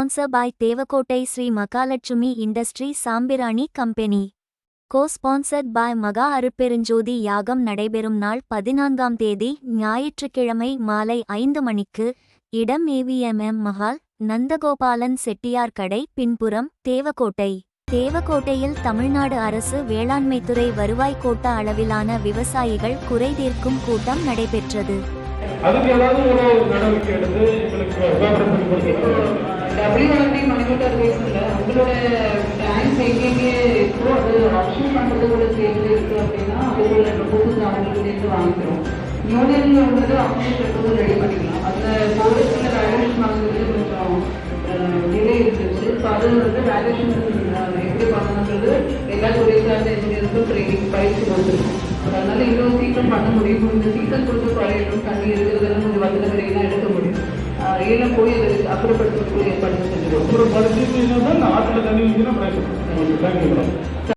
Sponsor by Devakottai Sri Mahalakshmi industry சாம்பிராணி company cosponsored by மகா அருப்பெருஞ்சோதி யாகம் நடைபெறும் நாள் பதினான்காம் தேதி ஞாயிற்றுக்கிழமை மாலை ஐந்து மணிக்கு இடம் ஏவிஎம்எம் மஹால் நந்தகோபாலன் செட்டியார் கடை பின்புறம் தேவக்கோட்டை தேவக்கோட்டையில் தமிழ்நாடு அரசு வேளாண்மைத்துறை வருவாய் கோட்ட அளவிலான விவசாயிகள் குறைதீர்க்கும் கூட்டம் நடைபெற்றது அதுக்கு ஏதாவது ஒரு நடவடிக்கை எடுத்து எங்களுக்கு விவகாரம் டபிள்யூஆர்டி மணிக்கூட்டர் பேசல உங்களோட இருக்கோ அது ஆப்ஷன் கூட சேர்ந்து இருக்கு அப்படின்னா அவங்களோட ப்ரொபோசல் அவங்களுக்கு சேர்ந்து வாங்கிக்கிறோம். யூனியன்ல உள்ளது அவங்க ப்ரொபோசல் ரெடி பண்ணிக்கலாம். அதில் போலீஸில் வேல்யூஷன் வாங்குறது கொஞ்சம் டிலே இருந்துச்சு. இப்போ அது வந்து வேல்யூஷன் எப்படி பண்ணணுன்றது எல்லா தொழிற்சாலை இன்ஜினியருக்கும் ட்ரைனிங் பயிற்சி கொடுத்துருக்கோம் அதனால இவ்வளோ சீக்கிரம் பண்ண முடியும் இந்த சீக்கிரம் அதை அப்புறப்படுத்தக்கூடிய ஏற்பாடு அப்புறம் பரிசீலனை தான் ஆற்றுல தண்ணி ஊற்றினா பிரச்சனை